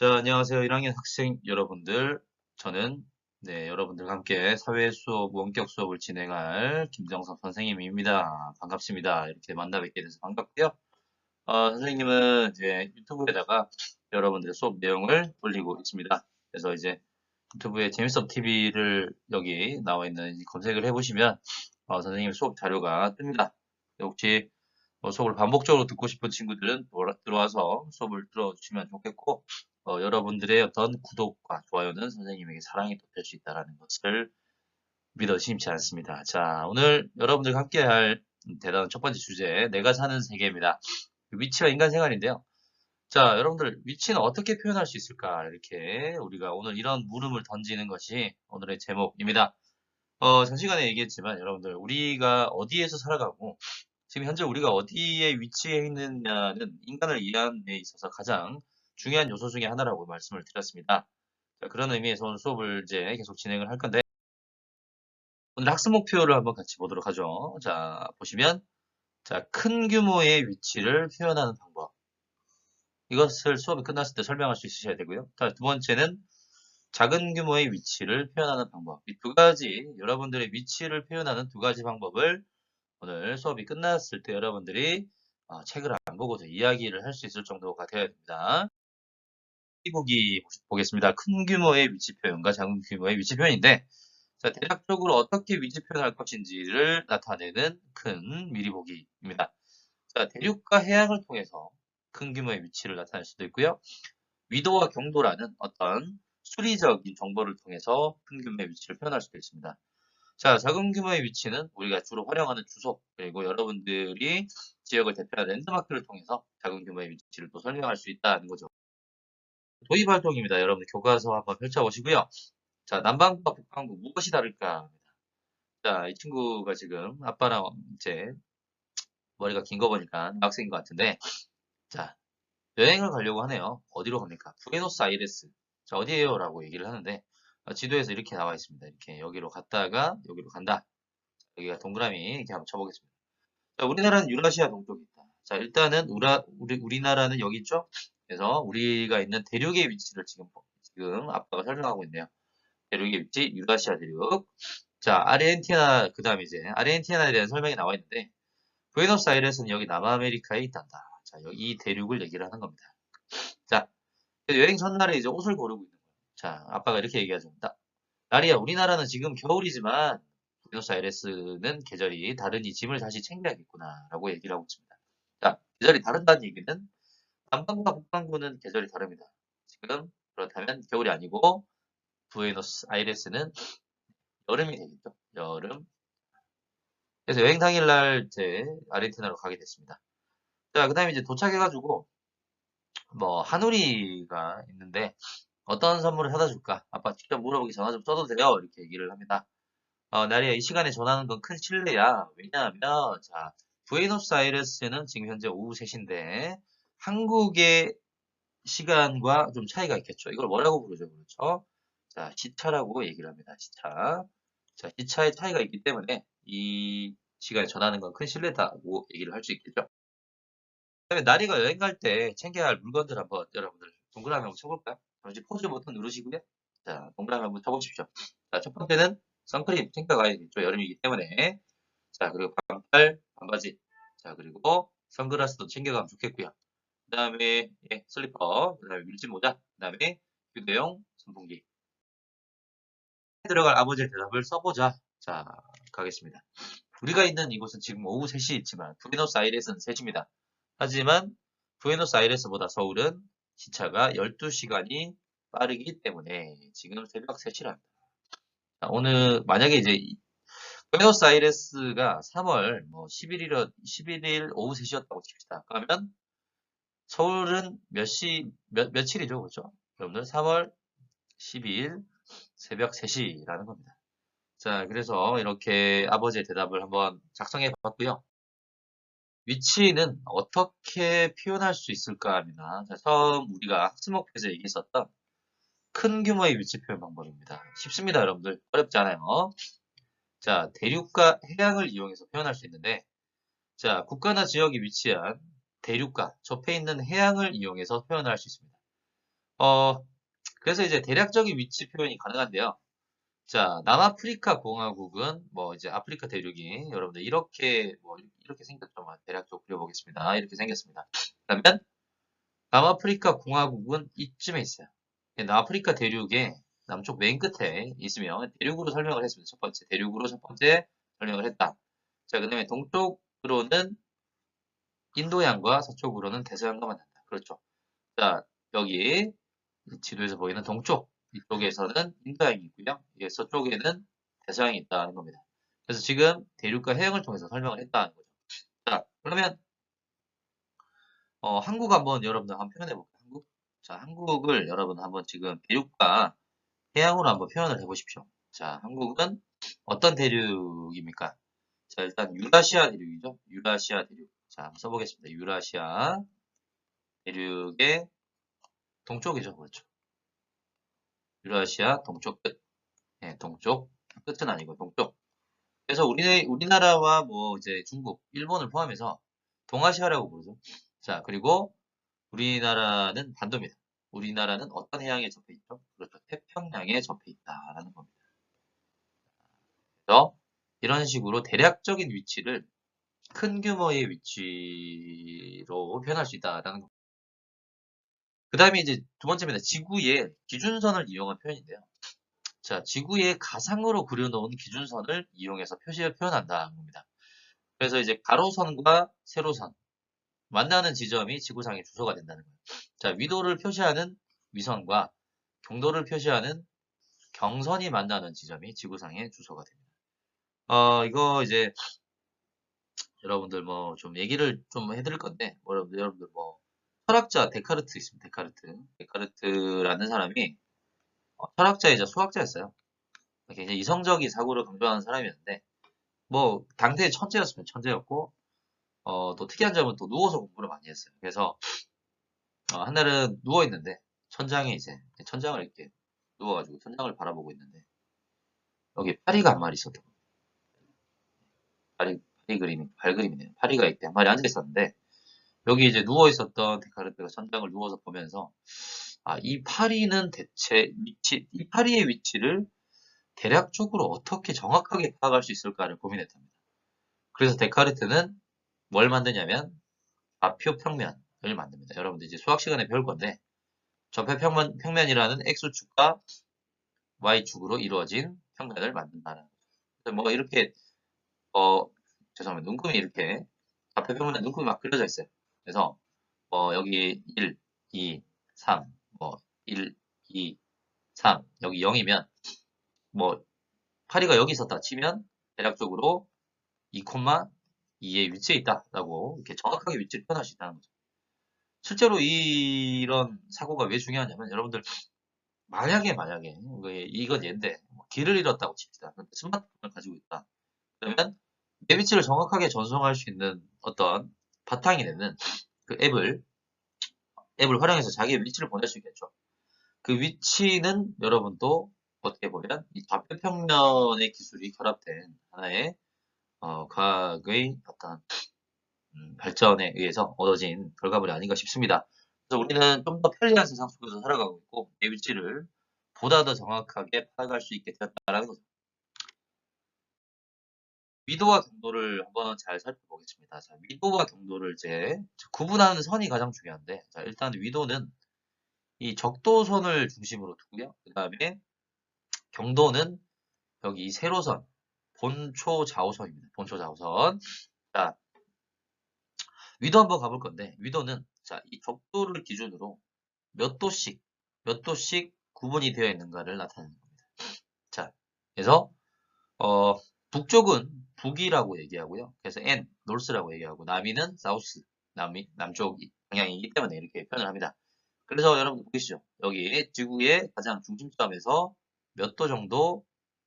자, 안녕하세요. 1학년 학생 여러분들. 저는 네, 여러분들과 함께 사회 수업, 원격 수업을 진행할 김정석 선생님입니다. 반갑습니다. 이렇게 만나 뵙게 돼서 반갑고요. 어, 선생님은 이제 유튜브에다가 여러분들의 수업 내용을 올리고 있습니다. 그래서 이제 유튜브에 재밌어 TV를 여기 나와 있는 검색을 해보시면 어, 선생님 수업 자료가 뜹니다. 혹시 뭐 수업을 반복적으로 듣고 싶은 친구들은 들어와서 수업을 들어주시면 좋겠고 어, 여러분들의 어떤 구독과 좋아요는 선생님에게 사랑이 더될수 있다는 것을 믿어 심지 않습니다. 자, 오늘 여러분들과 함께 할 대단한 첫 번째 주제, 내가 사는 세계입니다. 그 위치와 인간 생활인데요. 자, 여러분들, 위치는 어떻게 표현할 수 있을까? 이렇게 우리가 오늘 이런 물음을 던지는 것이 오늘의 제목입니다. 어, 전 시간에 얘기했지만 여러분들, 우리가 어디에서 살아가고 지금 현재 우리가 어디에 위치해 있느냐는 인간을 이해하는 데 있어서 가장 중요한 요소 중에 하나라고 말씀을 드렸습니다. 자, 그런 의미에서 오늘 수업을 이제 계속 진행을 할 건데 오늘 학습 목표를 한번 같이 보도록 하죠. 자, 보시면 자, 큰 규모의 위치를 표현하는 방법. 이것을 수업이 끝났을 때 설명할 수 있으셔야 되고요. 자, 두 번째는 작은 규모의 위치를 표현하는 방법. 이 두 가지, 여러분들의 위치를 표현하는 두 가지 방법을 오늘 수업이 끝났을 때 여러분들이 어, 책을 안 보고도 이야기를 할 수 있을 정도가 되어야 됩니다. 보기 보겠습니다. 큰 규모의 위치 표현과 작은 규모의 위치 표현인데 자, 대략적으로 어떻게 위치 표현할 것인지를 나타내는 큰 미리 보기입니다. 자, 대륙과 해양을 통해서 큰 규모의 위치를 나타낼 수도 있고요. 위도와 경도라는 어떤 수리적인 정보를 통해서 큰 규모의 위치를 표현할 수도 있습니다. 자, 작은 규모의 위치는 우리가 주로 활용하는 주소, 그리고 여러분들이 지역을 대표하는 랜드마크를 통해서 작은 규모의 위치를 또 설명할 수 있다는 거죠. 도입 활동입니다. 여러분 교과서 한번 펼쳐보시고요. 자, 남방과 북방부 무엇이 다를까? 자, 이 친구가 지금 아빠랑 이제 머리가 긴 거 보니까 학생인 것 같은데 자, 여행을 가려고 하네요. 어디로 갑니까? 부에노스 아이레스. 자, 어디에요? 라고 얘기를 하는데 지도에서 이렇게 나와 있습니다. 이렇게 여기로 갔다가 여기로 간다. 여기가 동그라미 이렇게 한번 쳐보겠습니다. 자, 우리나라는 유라시아 동쪽에 있다. 자, 일단은 우라, 우리, 우리나라는 여기 있죠? 그래서 우리가 있는 대륙의 위치를 지금 지금 아빠가 설명하고 있네요. 대륙의 위치 유라시아 대륙. 자 아르헨티나 그 다음에 이제 아르헨티나에 대한 설명이 나와 있는데 부에노스아이레스는 여기 남아메리카에 있단다. 자 여기 이 대륙을 얘기를 하는 겁니다. 자 여행 첫날에 이제 옷을 고르고 있는 거예요. 자 아빠가 이렇게 얘기하죠. 나리야 우리나라는 지금 겨울이지만 부에노스아이레스는 계절이 다르니 짐을 다시 챙겨야겠구나 라고 얘기를 하고 있습니다. 자 계절이 다른다는 얘기는 남반구와 북반구는 계절이 다릅니다. 지금 그렇다면 겨울이 아니고 부에노스 아이레스는 여름이 되겠죠. 여름. 그래서 여행 당일날 이제 아르헨티나로 가게 됐습니다. 자, 그 다음에 이제 도착해가지고 뭐 한우리가 있는데 어떤 선물을 사다 줄까? 아빠 직접 물어보기 전화 좀 써도 돼요? 이렇게 얘기를 합니다. 어, 나리야 이 시간에 전화하는 건 큰 실례야. 왜냐하면 자 부에노스 아이레스는 지금 현재 오후 3시인데 한국의 시간과 좀 차이가 있겠죠. 이걸 뭐라고 부르죠? 그렇죠? 자, 시차라고 얘기를 합니다. 시차. 자, 시차의 차이가 있기 때문에 이 시간에 전하는 건큰 신뢰다고 얘기를 할 수 있겠죠. 그 다음에 나리가 여행 갈 때 챙겨야 할 물건들 한번 여러분들 동그라미 한번 쳐볼까요? 잠시 포즈 버튼 누르시고요. 자, 동그라미 한번 쳐보십시오. 자, 첫 번째는 선크림 챙겨가야겠죠. 여름이기 때문에. 자, 그리고 반팔, 반바지. 자, 그리고 선글라스도 챙겨가면 좋겠고요. 그 다음에 예, 슬리퍼, 그 다음에 밀짚 모자, 그 다음에 휴대용 선풍기. 들어갈 아버지의 대답을 써보자. 자, 가겠습니다. 우리가 있는 이곳은 지금 오후 3시 있지만 부에노스아이레스는 3시입니다. 하지만 부에노스아이레스보다 서울은 시차가 12시간이 빠르기 때문에 지금 새벽 3시랍니다. 자, 오늘 만약에 이제 부에노스아이레스가 3월 뭐 11일, 11일 오후 3시였다고 칩시다. 그러면 서울은 몇 시, 몇, 며칠이죠? 그렇죠? 여러분들 3월 12일 새벽 3시라는 겁니다. 자, 그래서 이렇게 아버지의 대답을 한번 작성해 봤고요. 위치는 어떻게 표현할 수 있을까 합니다. 자, 처음 우리가 학습 목표에서 얘기했었던 큰 규모의 위치 표현 방법입니다. 쉽습니다, 여러분들. 어렵지 않아요. 자, 대륙과 해양을 이용해서 표현할 수 있는데, 자, 국가나 지역이 위치한 대륙과 접해 있는 해양을 이용해서 표현을 할 수 있습니다. 어, 그래서 이제 대략적인 위치 표현이 가능한데요. 자, 남아프리카 공화국은 뭐 이제 아프리카 대륙이 여러분들 이렇게 뭐 이렇게 생겼죠. 뭐 대략적으로 그려보겠습니다. 이렇게 생겼습니다. 그러면 남아프리카 공화국은 이쯤에 있어요. 남아프리카 대륙의 남쪽 맨 끝에 있으면 대륙으로 설명을 했습니다. 첫 번째 대륙으로 첫 번째 설명을 했다. 자, 그 다음에 동쪽으로는 인도양과 서쪽으로는 대서양과 만난다. 그렇죠. 자, 여기 지도에서 보이는 동쪽 이쪽에서는 인도양이 있고요. 예, 서쪽에는 대서양이 있다는 겁니다. 그래서 지금 대륙과 해양을 통해서 설명을 했다는 거죠. 자, 그러면 어, 한국 한번 여러분들 한번 표현해 볼까요? 한국? 자, 한국을 여러분 한번 지금 대륙과 해양으로 한번 표현을 해 보십시오. 자, 한국은 어떤 대륙입니까? 자, 일단 유라시아 대륙이죠. 유라시아 대륙. 자, 한번 써보겠습니다. 유라시아 대륙의 동쪽이죠. 그렇죠. 유라시아 동쪽 끝. 네, 동쪽. 끝은 아니고 동쪽. 그래서 우리, 우리나라와 뭐 이제 중국, 일본을 포함해서 동아시아라고 부르죠. 자, 그리고 우리나라는 반도입니다. 우리나라는 어떤 해양에 접해 있죠? 그렇죠. 태평양에 접해 있다라는 겁니다. 그래서 이런 식으로 대략적인 위치를 큰 규모의 위치로 표현할 수 있다라는 겁니다. 그 다음에 이제 두 번째입니다. 지구의 기준선을 이용한 표현인데요. 자, 지구의 가상으로 그려놓은 기준선을 이용해서 표시를 표현한다는 겁니다. 그래서 이제 가로선과 세로선, 만나는 지점이 지구상의 주소가 된다는 거예요. 자, 위도를 표시하는 위선과 경도를 표시하는 경선이 만나는 지점이 지구상의 주소가 됩니다. 어, 이거 이제 여러분들 뭐 좀 얘기를 좀 해드릴 건데, 뭐 여러분들, 뭐 철학자 데카르트 있습니다. 데카르트. 데카르트라는 사람이 어, 철학자이자 수학자였어요. 굉장히 이성적인 사고를 강조하는 사람이었는데, 뭐 당대의 천재였으면 천재였고, 어, 또 특이한 점은 또 누워서 공부를 많이 했어요. 그래서 어, 한날은 누워 있는데 천장에 이제 천장을 이렇게 누워가지고 천장을 바라보고 있는데 여기 파리가 한 마리 있었던 거예요. 파리, 파리 그림, 발 그림이네요. 파리가 이렇게 한 마리 앉아 있었는데 여기 이제 누워 있었던 데카르트가 천장을 누워서 보면서 아, 이 파리는 대체 위치, 이 파리의 위치를 대략적으로 어떻게 정확하게 파악할 수 있을까를 고민했답니다. 그래서 데카르트는 뭘 만드냐면 좌표 평면을 만듭니다. 여러분들 이제 수학 시간에 배울 건데 좌표 평면, 평면이라는 x축과 y축으로 이루어진 평면을 만든다는 거죠. 뭐 이렇게 어 죄송합니다. 눈금이 이렇게 좌표 평면에 눈금이 막 그려져 있어요. 그래서 뭐 여기 1, 2, 3, 뭐 1, 2, 3 여기 0이면 뭐 파리가 여기 있었다 치면 대략적으로 2, 2의 위치에 있다라고 이렇게 정확하게 위치를 표현할 수 있다는 거죠. 실제로 이 런 사고가 왜 중요하냐면 여러분들 만약에 만약에 이건 얘인데 뭐 길을 잃었다고 칩시다. 스마트폰을 가지고 있다. 그러면 내 위치를 정확하게 전송할 수 있는 어떤 바탕이 되는 그 앱을 앱을 활용해서 자기의 위치를 보낼 수 있겠죠. 그 위치는 여러분도 어떻게 보면 이 좌표평면의 기술이 결합된 하나의 어, 과학의 어떤 음, 발전에 의해서 얻어진 결과물이 아닌가 싶습니다. 그래서 우리는 좀 더 편리한 세상 속에서 살아가고 있고 내 위치를 보다 더 정확하게 파악할 수 있게 되었다라는 거죠. 위도와 경도를 한번 잘 살펴보겠습니다. 자, 위도와 경도를 이제 구분하는 선이 가장 중요한데, 자, 일단 위도는 이 적도선을 중심으로 두고요. 그 다음에 경도는 여기 이 세로선, 본초 좌우선입니다. 본초 좌우선. 자, 위도 한번 가볼 건데, 위도는, 자, 이 적도를 기준으로 몇 도씩, 몇 도씩 구분이 되어 있는가를 나타내는 겁니다. 자, 그래서, 어, 북쪽은 북이라고 얘기하고요. 그래서 N, 노스라고 얘기하고, 남이는 사우스, 남이, 남쪽 방향이기 때문에 이렇게 표현을 합니다. 그래서 여러분 보시죠. 여기 지구의 가장 중심점에서 몇 도 정도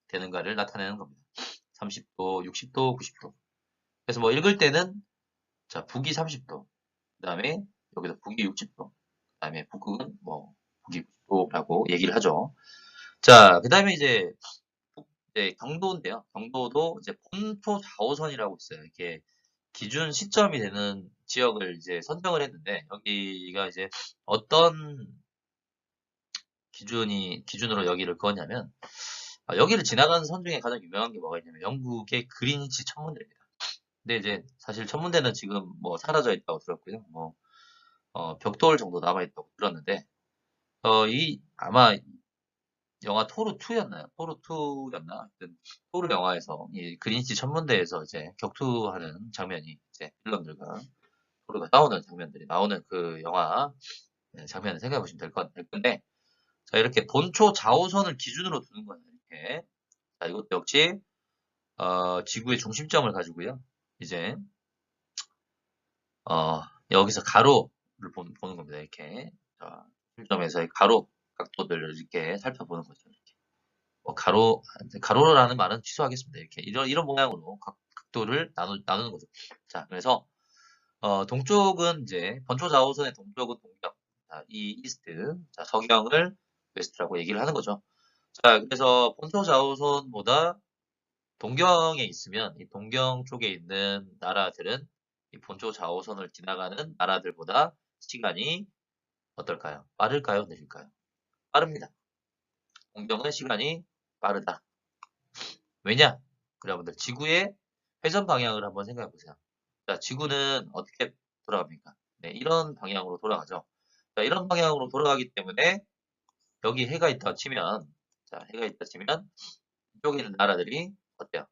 되는가를 나타내는 겁니다. 30도, 60도, 90도. 그래서 뭐 읽을 때는 자 북이 30도, 그 다음에 여기서 북이 60도, 그 다음에 북극은 뭐 북이 90도라고 얘기를 하죠. 자, 그 다음에 이제 북, 이제 경도인데요. 경도도 이제 본토 좌우선이라고 있어요. 이렇게 기준 시점이 되는 지역을 이제 선정을 했는데 여기가 이제 어떤 기준이 기준으로 여기를 그었냐면 아, 여기를 지나가는 선 중에 가장 유명한 게 뭐가 있냐면 영국의 그린위치 천문대입니다. 근데 이제 사실 천문대는 지금 뭐 사라져 있다고 들었고요. 뭐 어, 벽돌 정도 남아 있다고 들었는데 어, 이 아마 영화 토르 2였나요? 토르 2였나? 하여튼 토르 영화에서 이 그린위치 천문대에서 이제 격투하는 장면이 이제 빌런들과 토르가 싸우는 장면들이 나오는 그 영화 네, 장면을 생각해 보시면 될, 건, 될 건데 자 이렇게 본초 좌우선을 기준으로 두는 거예요. 이렇게 자 이것도 역시 어, 지구의 중심점을 가지고요. 이제 어, 여기서 가로를 보는, 보는 겁니다. 이렇게 자, 중심점에서의 가로 각도들을 이렇게 살펴보는 거죠. 이렇게 뭐 가로 가로라는 말은 취소하겠습니다. 이렇게 이런 이런 모양으로 각, 각도를 나누, 나누는 거죠. 자 그래서 어, 동쪽은 이제 번초 좌우선의 동쪽은 동경, 자, 이 이스트, 자, 서경을 웨스트라고 얘기를 하는 거죠. 자, 그래서 본초 좌우선보다 동경에 있으면 이 동경 쪽에 있는 나라들은 이 본초 좌우선을 지나가는 나라들보다 시간이 어떨까요? 빠를까요? 느릴까요? 빠릅니다. 동경은 시간이 빠르다. 왜냐? 여러분들 지구의 회전 방향을 한번 생각해 보세요. 자, 지구는 어떻게 돌아갑니까? 네, 이런 방향으로 돌아가죠. 자, 이런 방향으로 돌아가기 때문에 여기 해가 있다 치면 자, 해가 있다 치면 이쪽에 있는 나라들이 어때요?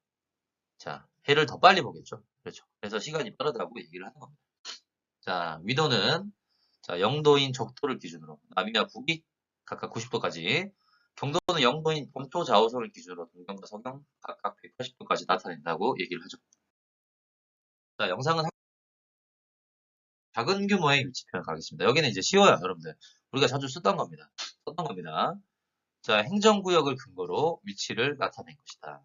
자, 해를 더 빨리 보겠죠. 그렇죠. 그래서 시간이 빠르다고 얘기를 하는 겁니다. 자, 위도는 자, 영도인 적도를 기준으로 남이와 북이 각각 90도까지 경도는 영도인 동토 좌우선을 기준으로 동경과 서경 각각 180도까지 나타낸다고 얘기를 하죠. 자, 영상은 한- 작은 규모의 위치표현 가겠습니다. 여기는 이제 쉬워요, 여러분들. 우리가 자주 쓰던 겁니다. 썼던 겁니다. 자, 행정구역을 근거로 위치를 나타낸 것이다.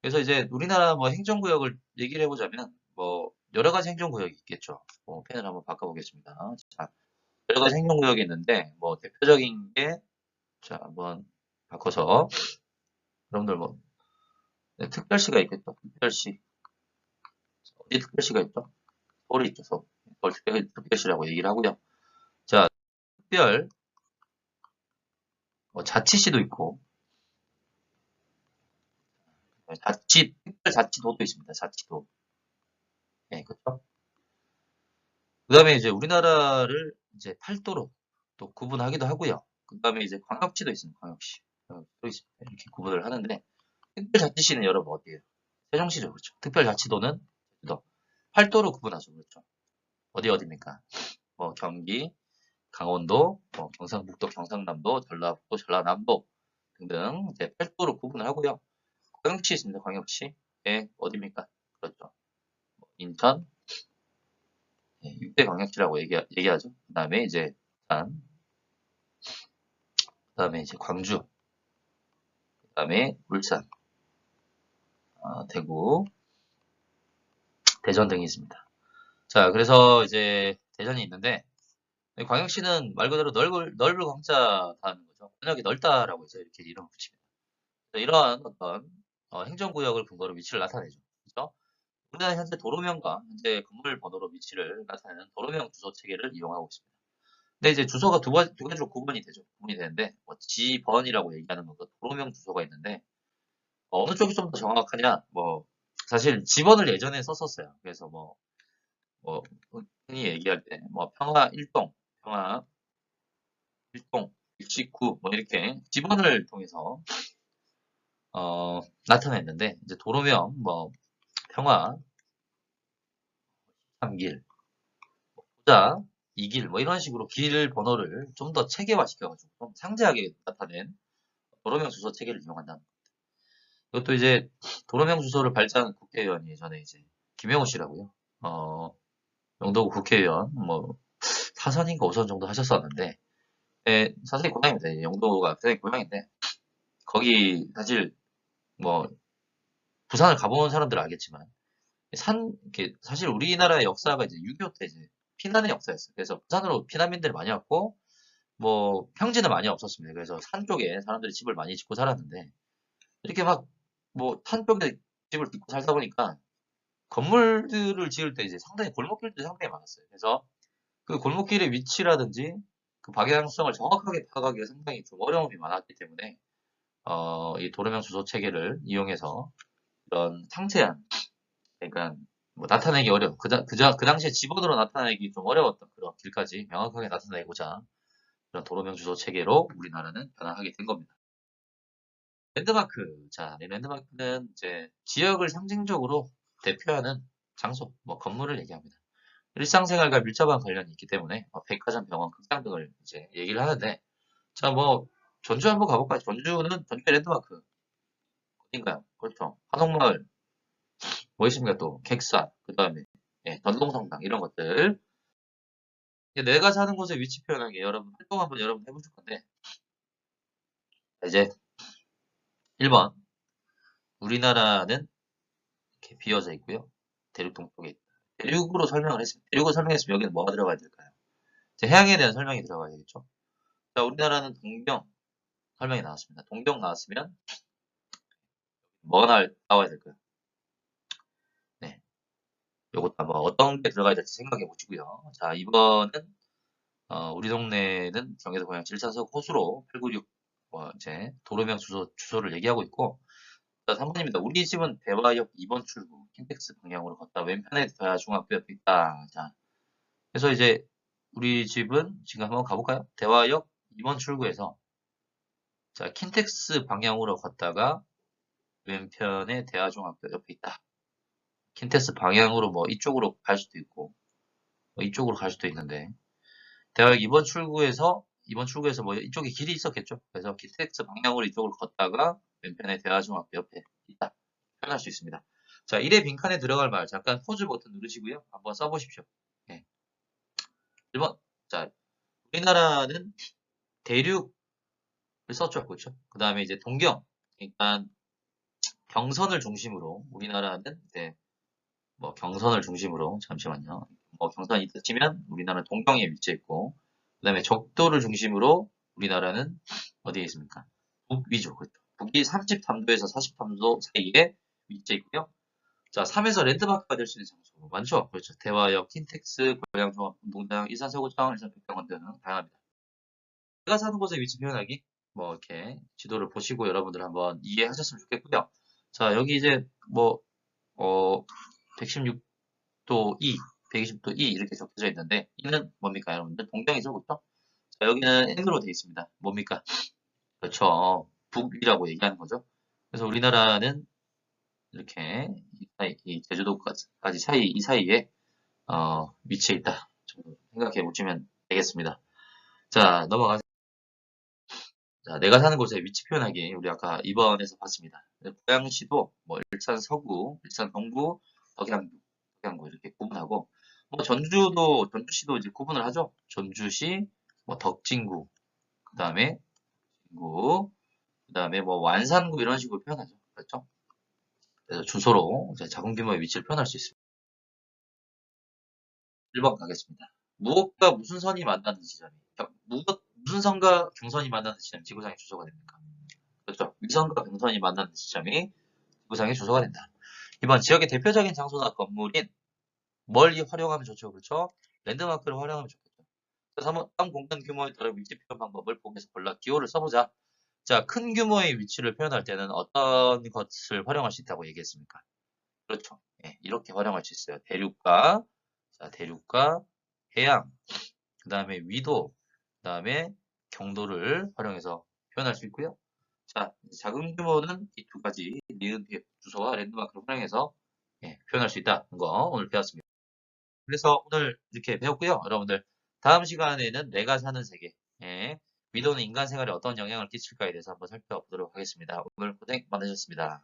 그래서 이제 우리나라 뭐 행정구역을 얘기를 해보자면 뭐 여러 가지 행정구역이 있겠죠. 뭐 펜을 한번 바꿔보겠습니다. 자, 여러 가지 행정구역이 있는데 뭐 대표적인 게 자, 한번 바꿔서 여러분들 뭐 네, 특별시가 있겠죠. 특별시. 어디 특별시가 있죠? 서울에 있죠. 서울. 특별, 특별시라고 얘기를 하고요. 자, 특별 뭐 자치시도 있고 자치 특별 자치도도 있습니다. 자치도. 네, 그렇죠. 그 다음에 이제 우리나라를 이제 팔도로 또 구분하기도 하고요. 그 다음에 이제 광역시도 있습니다. 광역시. 어, 또. 이렇게 구분을 하는데 특별자치시는 여러분 어디예요? 세종시죠. 그렇죠. 특별자치도는 제주도. 팔도로 구분하죠. 그렇죠. 어디 어디입니까? 뭐 경기, 강원도, 뭐 경상북도, 경상남도, 전라북도, 전라남도 등등 이제 팔도로 구분을 하고요. 광역시 있습니다. 광역시. 예, 어디입니까? 그렇죠. 뭐 인천, 예, 6대 광역시라고 얘기, 얘기하죠. 그 다음에 이제 그 다음에 이제 광주, 그 다음에 울산, 어, 대구, 대전 등이 있습니다. 자, 그래서 이제 대전이 있는데 이 광역시는 말 그대로 넓을 넓을 광자다는 거죠. 번역이 넓다라고 해서 이렇게 이름을 붙입니다. 이러한 어떤 어, 행정구역을 근거로 위치를 나타내죠. 그렇죠? 우리나라 현재 도로명과 현재 건물 번호로 위치를 나타내는 도로명 주소 체계를 이용하고 있습니다. 근데 이제 주소가 두, 가- 두 가지로 구분이 되죠. 구분이 되는데 뭐 지번이라고 얘기하는 건가 도로명 주소가 있는데 어, 느 쪽이 좀 더 정확하냐? 뭐 사실 지번을 예전에 썼었어요. 그래서 뭐, 뭐 흔히 얘기할 때 뭐 평화 1동, 평화 1동, 69, 뭐 이렇게 지번을 통해서 어, 나타냈는데 이제 도로명, 뭐 평화 3길, 부자 2길, 뭐 이런 식으로 길 번호를 좀 더 체계화 시켜가지고 좀 상세하게 나타낸 도로명 주소 체계를 이용한다는 겁니다. 이것도 이제 도로명 주소를 발전한 국회의원이 예전에 이제 김영호 씨라고요. 어, 영도구 국회의원 뭐 4선인가 5선 정도 하셨었는데 예, 사실 고향입니다. 영도가 사실 고향인데 거기 사실 뭐 부산을 가본 사람들은 알겠지만 산 이렇게 사실 우리나라의 역사가 이제 6.25 때 이제 피난의 역사였어요. 그래서 부산으로 피난민들이 많이 왔고 뭐 평지는 많이 없었습니다. 그래서 산 쪽에 사람들이 집을 많이 짓고 살았는데 이렇게 막 뭐 산 쪽에 집을 짓고 살다 보니까 건물들을 지을 때 이제 상당히 골목길들이 상당히 많았어요. 그래서 그 골목길의 위치라든지 그 방향성을 정확하게 파악하기가 상당히 좀 어려움이 많았기 때문에 어, 이 도로명 주소 체계를 이용해서 이런 상세한 그러니까 뭐 나타내기 어려운 그, 다- 그, 자- 그 당시에 지번으로 나타내기 좀 어려웠던 그런 길까지 명확하게 나타내고자 이런 도로명 주소 체계로 우리나라는 변화하게 된 겁니다. 랜드마크. 자, 이 랜드마크는 이제 지역을 상징적으로 대표하는 장소, 뭐 건물을 얘기합니다. 일상생활과 밀접한 관련이 있기 때문에 뭐 백화점, 병원, 극장 등을 이제 얘기를 하는데 자, 뭐 전주 한번 가볼까요? 전주는 전주 랜드마크 어딘가요? 그렇죠. 한옥마을 뭐 있습니까 또 객사 그 다음에 예, 전동성당 이런 것들 내가 사는 곳의 위치 표현하기 여러분 활동 한번 여러분 해보실 건데 자, 이제 1번 우리나라는 이렇게 비어져 있고요. 대륙 동쪽에 있다. 대륙으로 설명을 했습니다. 대륙을 설명했으면 여기는 뭐가 들어가야 될까요? 이제 해양에 대한 설명이 들어가야 되겠죠. 자, 우리나라는 동경 설명이 나왔습니다. 동경 나왔으면 뭐가 나- 나와야 될까요? 네. 요것도 한번 어떤 게 들어가야 될지 생각해 보시고요. 자, 2번은 어, 우리 동네는 경기도 고양 7차석 호수로 896 어, 이제 도로명 주소, 주소를 얘기하고 있고 자, 3번입니다. 우리 집은 대화역 2번 출구 킨텍스 방향으로 걷다 왼편에 대화 중학교 옆에 있다. 자, 그래서 이제 우리 집은 지금 한번 가볼까요? 대화역 2번 출구에서 자 킨텍스 방향으로 걷다가 왼편에 대화중학교 옆에 있다. 킨텍스 방향으로 뭐 이쪽으로 갈 수도 있고 뭐 이쪽으로 갈 수도 있는데 대화역 2번 출구에서 2번 출구에서 뭐 이쪽에 길이 있었겠죠. 그래서 킨텍스 방향으로 이쪽으로 걷다가 왼편에 대화중학교 옆에 있다. 표현할 수 있습니다. 자, 1의 빈칸에 들어갈 말 잠깐 포즈 버튼 누르시고요. 한번 써보십시오. 예. 1번. 자, 우리나라는 대륙을 썼죠. 그렇죠? 그 다음에 이제 동경. 그러니까 경선을 중심으로 우리나라는 이제 뭐 경선을 중심으로 잠시만요. 뭐 경선이 치면 우리나라는 동경에 위치해 있고 그 다음에 적도를 중심으로 우리나라는 어디에 있습니까? 북위죠. 그렇죠. 북이 33도에서 43도 사이에 위치해 있고요. 자, 3에서 랜드마크가 될 수 있는 장소 많죠? 그렇죠. 대화역, 킨텍스, 고양종합운동장, 일산서구청, 일산백병원 등 다양합니다. 제가 사는 곳의 위치 표현하기 뭐 이렇게 지도를 보시고 여러분들 한번 이해하셨으면 좋겠고요. 자, 여기 이제 뭐 어, 116도 E, 120도 E 이렇게 적혀져 있는데 이는 뭡니까 여러분들? 동경이죠, 그렇죠? 자, 여기는 N으로 되어 있습니다. 뭡니까? 그렇죠. 북이라고 얘기하는 거죠. 그래서 우리나라는 이렇게 이, 사이, 이 제주도까지 사이 이 사이에 어, 위치해 있다 생각해 보시면 되겠습니다. 자 넘어가서 자 내가 사는 곳의 위치 표현하기 우리 아까 2번에서 봤습니다. 고양시도 뭐 일산 서구, 일산 동구, 덕양구, 덕양구 이렇게 구분하고 뭐 전주도 전주시도 이제 구분을 하죠. 전주시, 뭐 덕진구, 그 다음에 구, 그 다음에 뭐 완산구 이런 식으로 표현하죠. 그렇죠? 그래서 주소로 작은 규모의 위치를 표현할 수 있습니다. 1번 가겠습니다. 무엇과 무슨 선이 만나는 지점이 겨- 무엇, 무슨 선과 경선이 만나는 지점이 지구상의 주소가 됩니까? 그렇죠. 위선과 경선이 만나는 지점이 지구상의 주소가 된다. 이번 지역의 대표적인 장소나 건물인 뭘 활용하면 좋죠. 그렇죠? 랜드마크를 활용하면 좋겠죠. 그래서 한번 땅 공간 규모에 따른 위치 표현 방법을 보기에서 골라 기호를 써보자. 자, 큰 규모의 위치를 표현할 때는 어떤 것을 활용할 수 있다고 얘기했습니까? 그렇죠. 예, 이렇게 활용할 수 있어요. 대륙과, 자, 대륙과 해양, 그 다음에 위도, 그 다음에 경도를 활용해서 표현할 수 있고요. 자, 작은 규모는 이 두 가지 니은 뒤에 주소와 랜드마크를 활용해서 예, 표현할 수 있다는 거 오늘 배웠습니다. 그래서 오늘 이렇게 배웠고요. 여러분들 다음 시간에는 내가 사는 세계, 예, 위도는 인간 생활에 어떤 영향을 끼칠까에 대해서 한번 살펴보도록 하겠습니다. 오늘 고생 많으셨습니다.